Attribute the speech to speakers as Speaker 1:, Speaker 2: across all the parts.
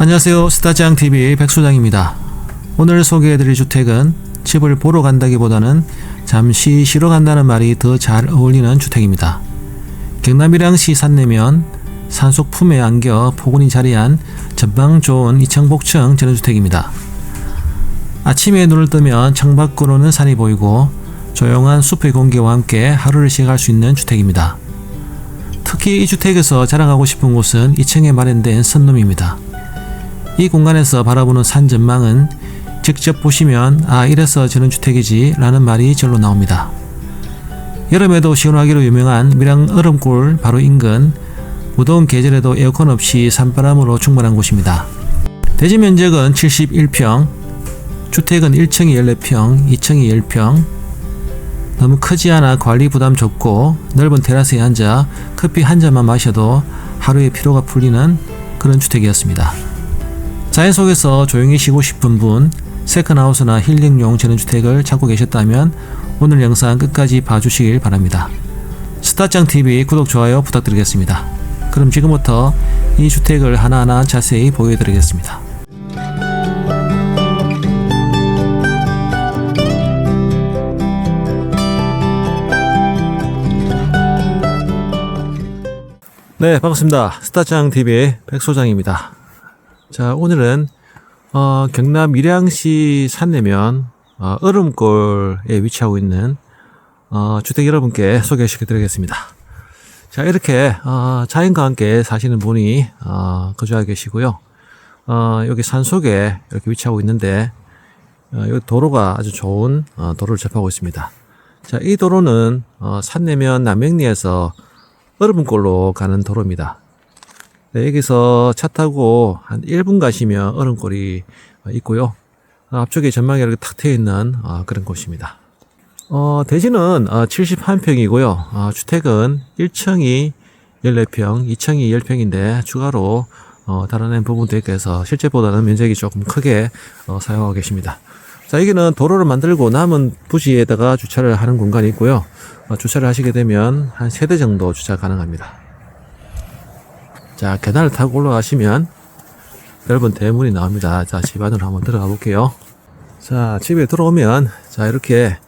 Speaker 1: 안녕하세요. 스타짱TV 백소장입니다. 오늘 소개해드릴 주택은 집을 보러 간다기보다는 잠시 쉬러 간다는 말이 더 잘 어울리는 주택입니다. 경남 밀양시 산내면 산속 품에 안겨 포근히 자리한 전방 좋은 2층 복층 전원주택입니다. 아침에 눈을 뜨면 창밖으로는 산이 보이고 조용한 숲의 공기와 함께 하루를 시작할 수 있는 주택입니다. 특히 이 주택에서 자랑하고 싶은 곳은 2층에 마련된 선룸입니다. 이 공간에서 바라보는 산 전망은 직접 보시면 아 이래서 저는 주택이지 라는 말이 절로 나옵니다. 여름에도 시원하기로 유명한 밀양 얼음골 바로 인근 무더운 계절에도 에어컨 없이 산바람으로 충분한 곳입니다. 대지 면적은 71평, 주택은 1층이 14평, 2층이 10평, 너무 크지 않아 관리 부담 적고 넓은 테라스에 앉아 커피 한 잔만 마셔도 하루의 피로가 풀리는 그런 주택이었습니다. 자연 속에서 조용히 쉬고 싶은 분, 세컨하우스나 힐링용 전원주택을 찾고 계셨다면 오늘 영상 끝까지 봐주시길 바랍니다. 스타짱TV 구독, 좋아요 부탁드리겠습니다. 그럼 지금부터 이 주택을 하나하나 자세히 보여드리겠습니다. 네, 반갑습니다. 스타짱TV의 백소장입니다. 자, 오늘은 어, 경남 밀양시 산내면 어, 얼음골에 위치하고 있는 어, 주택 여러분께 소개시켜 드리겠습니다. 자, 이렇게 어, 자연과 함께 사시는 분이 어, 거주하고 계시고요. 어, 여기 산 속에 이렇게 위치하고 있는데 어, 여기 도로가 아주 좋은 어, 도로를 접하고 있습니다. 자, 이 도로는 어, 산내면 남영리에서 얼음골로 가는 도로입니다. 네, 여기서 차 타고 한 1분 가시면 얼음골이 있고요. 어, 앞쪽에 전망이 이렇게 탁 트여 있는 어, 그런 곳입니다. 어, 대지는 어, 71평이고요. 어, 주택은 1층이 14평, 2층이 10평인데 추가로 어, 달아낸 부분도 있고 해서 실제보다는 면적이 조금 크게 어, 사용하고 계십니다. 자, 여기는 도로를 만들고 남은 부지에다가 주차를 하는 공간이 있고요. 어, 주차를 하시게 되면 한세대 정도 주차 가능합니다. 자, 계단을 타고 올라가시면 넓은 대문이 나옵니다. 자, 집 안으로 한번 들어가 볼게요. 자, 집에 들어오면, 자, 이렇게,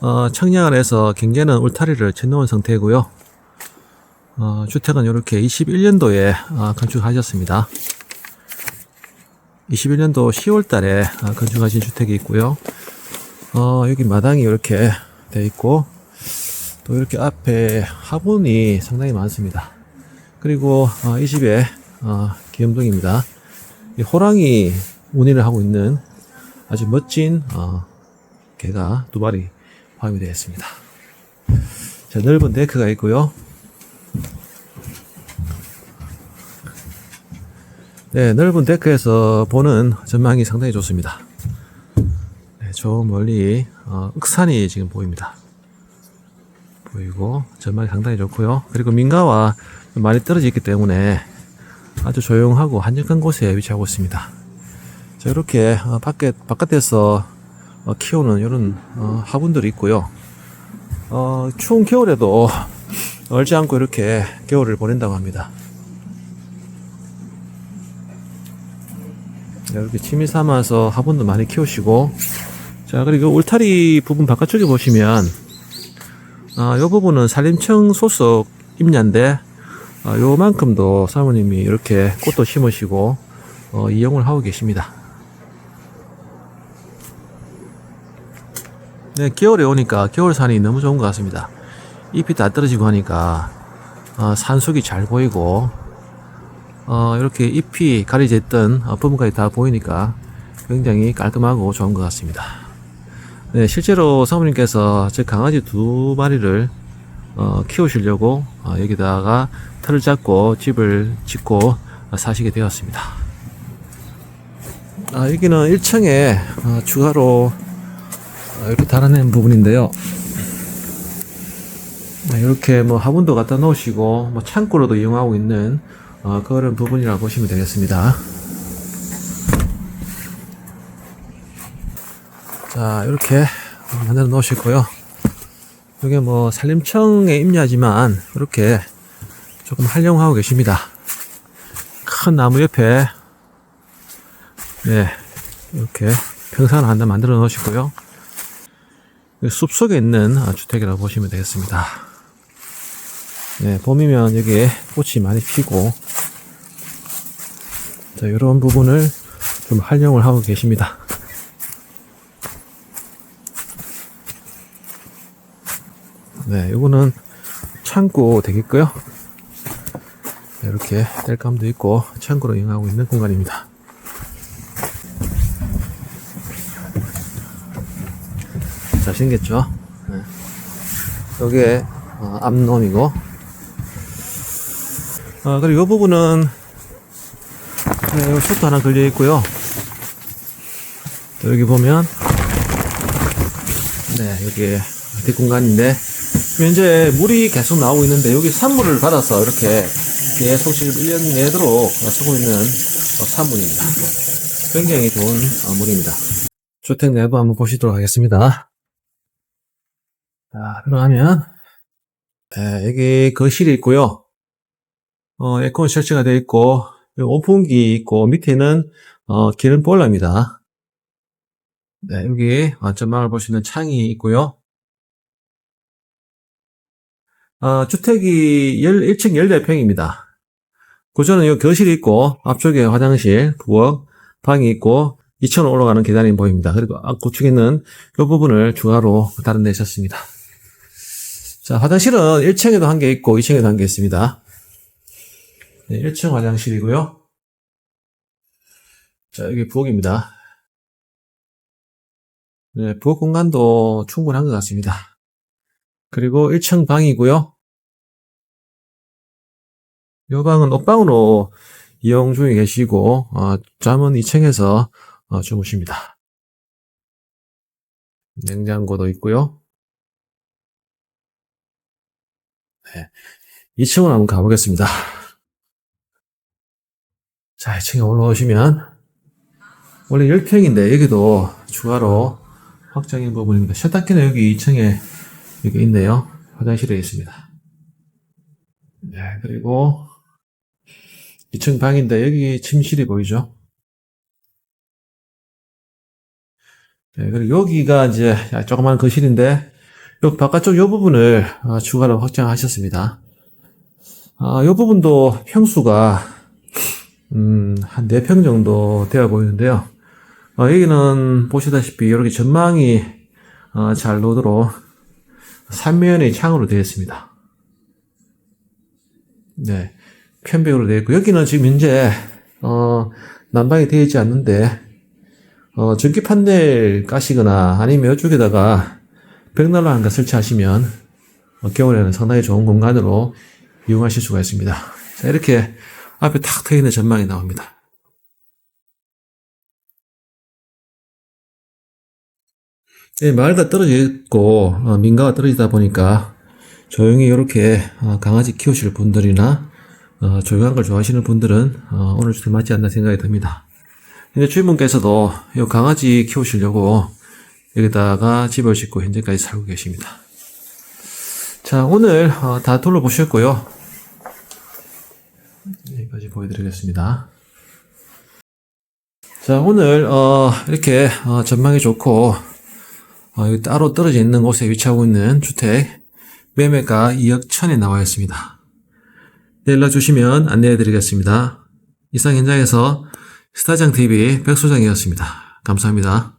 Speaker 1: 어, 청량을 해서 경계는 울타리를 쳐놓은 상태고요. 어, 주택은 이렇게 21년도에 어, 건축하셨습니다. 21년도 10월 달에 어, 건축하신 주택이 있고요. 어, 여기 마당이 이렇게 돼 있고, 또 이렇게 앞에 화분이 상당히 많습니다. 그리고 어, 이 집의 어, 귀염둥입니다. 이 호랑이 무늬를 하고 있는 아주 멋진 어, 개가 두 마리 포함이 되어 있습니다. 자, 넓은 데크가 있고요. 네, 넓은 데크에서 보는 전망이 상당히 좋습니다. 네, 저 멀리 어, 흑산이 지금 보입니다. 보이고 전망이 상당히 좋고요. 그리고 민가와 많이 떨어져 있기 때문에 아주 조용하고 한적한 곳에 위치하고 있습니다. 자, 이렇게 어, 밖에 바깥에서 어, 키우는 이런 어, 화분들이 있고요. 어, 추운 겨울에도 얼지 않고 이렇게 겨울을 보낸다고 합니다. 자, 이렇게 취미 삼아서 화분도 많이 키우시고 자 그리고 울타리 부분 바깥쪽에 보시면 아, 이 부분은 산림청 소속 임야인데 아, 요만큼도 사모님이 이렇게 꽃도 심으시고 어, 이용을 하고 계십니다. 네, 겨울에 오니까 겨울산이 너무 좋은 것 같습니다. 잎이 다 떨어지고 하니까 어, 산속이 잘 보이고 어, 이렇게 잎이 가려져 있던 어, 부분까지 다 보이니까 굉장히 깔끔하고 좋은 것 같습니다. 네, 실제로 사모님께서 제 강아지 두 마리를 어, 키우시려고 어, 여기다가 틀을 잡고 집을 짓고 어, 사시게 되었습니다. 아, 여기는 1층에 어, 추가로 어, 이렇게 달아낸 부분인데요. 네, 이렇게 뭐 화분도 갖다 놓으시고 뭐 창고로도 이용하고 있는 어, 그런 부분이라고 보시면 되겠습니다. 자, 이렇게 만들어 놓으시고요. 이게 뭐 산림청의 임야지만 이렇게 조금 활용하고 계십니다. 큰 나무 옆에 네, 이렇게 평상을 하나 만들어 놓으시고요. 숲 속에 있는 아, 주택이라고 보시면 되겠습니다. 네, 봄이면 여기에 꽃이 많이 피고, 자, 이런 부분을 좀 활용을 하고 계십니다. 네, 이거는 창고 되겠고요. 네, 이렇게 땔감도 있고 창고로 이용하고 있는 공간입니다. 자신겠죠? 네. 여기에 어, 앞놈이고 어, 그리고 이 부분은 네, 솥도 하나 걸려 있고요. 또 여기 보면 네 여기 뒷공간인데 현재 물이 계속 나오고 있는데 여기 산물을 받아서 이렇게 계속 지금 1년 내도록 쓰고 있는 어, 산물입니다. 굉장히 좋은 어, 물입니다. 주택 내부 한번 보시도록 하겠습니다. 자, 들어가면 네, 여기 거실이 있고요. 어, 에어컨 설치가 되어 있고 오픈기 있고 밑에는 어, 기름 보일러입니다. 네, 여기 어, 전망을 볼 수 있는 창이 있고요. 어, 주택이 1층 14평입니다. 구조는 여기 거실이 있고, 앞쪽에 화장실, 부엌, 방이 있고, 2층으로 올라가는 계단이 보입니다. 그리고 앞구축에는 이 부분을 추가로 다른 데 있었습니다. 자, 화장실은 1층에도 한 개 있고, 2층에도 한 개 있습니다. 네, 1층 화장실이고요. 자, 여기 부엌입니다. 네, 부엌 공간도 충분한 것 같습니다. 그리고 1층 방이고요. 이 방은 옷방으로 이용 중에 계시고 어, 잠은 2층에서 어, 주무십니다. 냉장고도 있고요. 네, 2층으로 한번 가보겠습니다. 자, 2층에 올라오시면 원래 10평인데 여기도 추가로 확장인 부분입니다. 세탁기는 여기 2층에 여기 있네요. 화장실에 있습니다. 네, 그리고 2층 방인데 여기 침실이 보이죠? 네, 그리고 여기가 이제 조그만 거실인데 요 바깥쪽 요 부분을 아, 추가로 확장하셨습니다. 아, 요 부분도 평수가 음, 한 4평 정도 되어 보이는데요. 어, 여기는 보시다시피 이렇게 전망이 어, 잘 나오도록 삼면의 창으로 되어 있습니다. 네. 편백으로 되어 있고, 여기는 지금 현재, 어, 난방이 되어 있지 않는데, 어, 전기 판넬 까시거나 아니면 이쪽에다가 벽난로 한 가 설치하시면, 어, 겨울에는 상당히 좋은 공간으로 이용하실 수가 있습니다. 자, 이렇게 앞에 탁 트여 있는 전망이 나옵니다. 예, 마을과 떨어져 있고 어, 민가가 떨어지다 보니까 조용히 이렇게 어, 강아지 키우실 분들이나 어, 조용한 걸 좋아하시는 분들은 어, 오늘 주택 맞지 않나 생각이 듭니다. 근데 주인분께서도 이 강아지 키우시려고 여기다가 집을 짓고 현재까지 살고 계십니다. 자, 오늘 어, 다 둘러보셨고요. 여기까지 보여드리겠습니다. 자, 오늘 어, 이렇게 어, 전망이 좋고 어, 따로 떨어져 있는 곳에 위치하고 있는 주택 매매가 2억 천에 나와 있습니다. 네, 연락 주시면 안내해 드리겠습니다. 이상 현장에서 스타장TV 백소장이었습니다. 감사합니다.